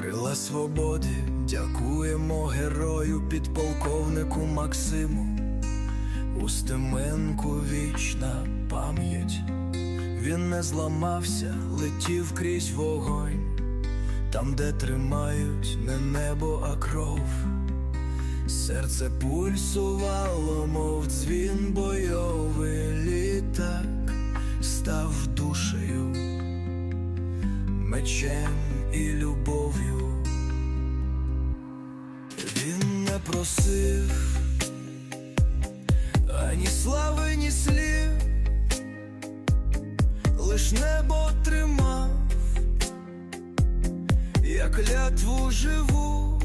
Крила свободи, дякуємо герою підполковнику Максиму. Устименку вічна пам'ять. Він не зламався, летів крізь вогонь, там, де тримають не небо, а кров. Серце пульсувало, мов дзвін бойовий літак, став душею, мечем і любов'ю. Він не просив ані слави, ні слів, лиш небо тримав, як клятву живу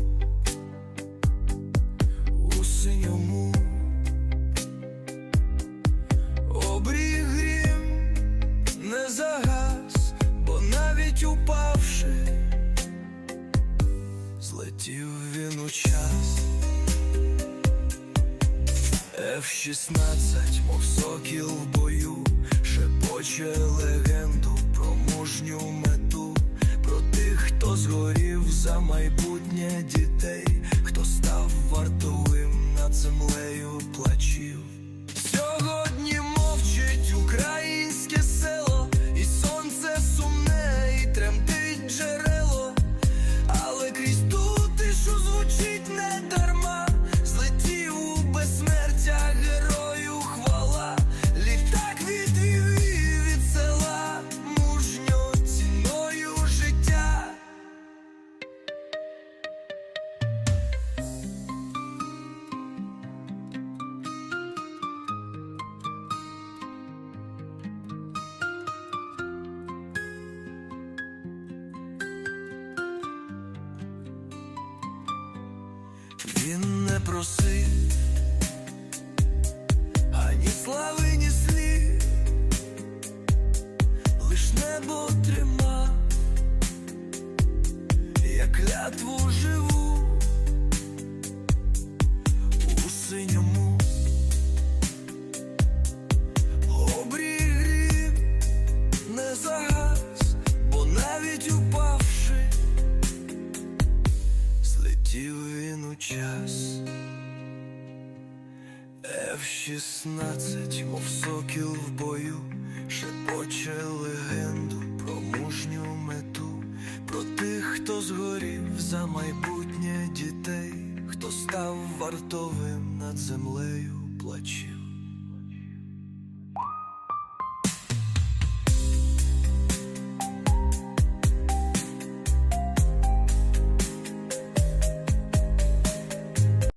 у синьому обрій грім не загас, бо навіть упавши, злетів він у час. F-16, мов сокіл в бою, шепоче легенду про мужню мету, про тих, хто згорів за майбутнє дітей, Він не просив ані слави, ні слів, лиш небо тримав, як клятву живу час. F-16, мов сокіл в бою, шепоче легенду про мужню мету, про тих, хто згорів за майбутнє дітей, хто став вартовим над землею плаче.